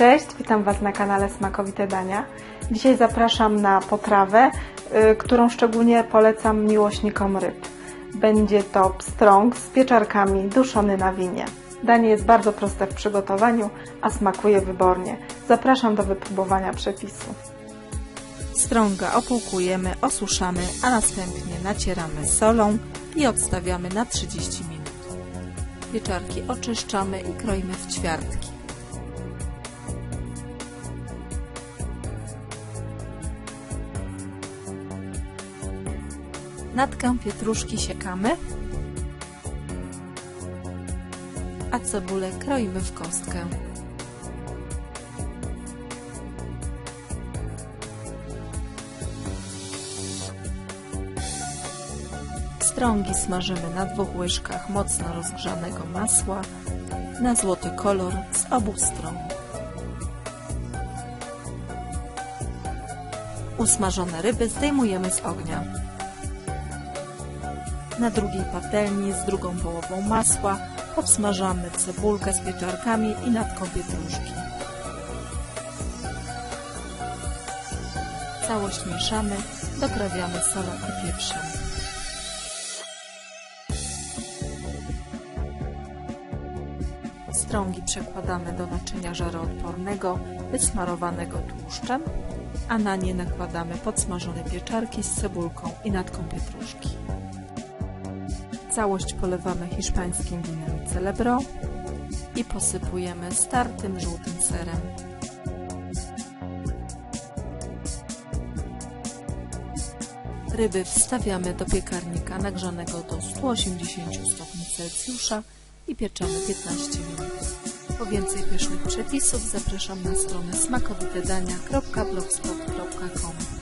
Cześć, witam Was na kanale Smakowite Dania. Dzisiaj zapraszam na potrawę, y, którą szczególnie polecam miłośnikom ryb. Będzie to pstrąg z pieczarkami duszony na winie. Danie jest bardzo proste w przygotowaniu, a smakuje wybornie. Zapraszam do wypróbowania przepisu. Strąga opłukujemy, osuszamy, a następnie nacieramy solą i odstawiamy na 30 minut. Pieczarki oczyszczamy i kroimy w ćwiartki. Natkę pietruszki siekamy, a cebulę kroimy w kostkę. Strągi smażymy na dwóch łyżkach mocno rozgrzanego masła na złoty kolor z obu stron. Usmażone ryby zdejmujemy z ognia. Na drugiej patelni z drugą połową masła obsmażamy cebulkę z pieczarkami i natką pietruszki. Całość mieszamy, doprawiamy solą i pieprzem. Strągi przekładamy do naczynia żaroodpornego, wysmarowanego tłuszczem, a na nie nakładamy podsmażone pieczarki z cebulką i natką pietruszki. Całość polewamy hiszpańskim winem Celebro i posypujemy startym żółtym serem. Ryby wstawiamy do piekarnika nagrzanego do 180 stopni Celsjusza i pieczemy 15 minut. Po więcej pysznych przepisów zapraszam na stronę smakowitedania.blogspot.com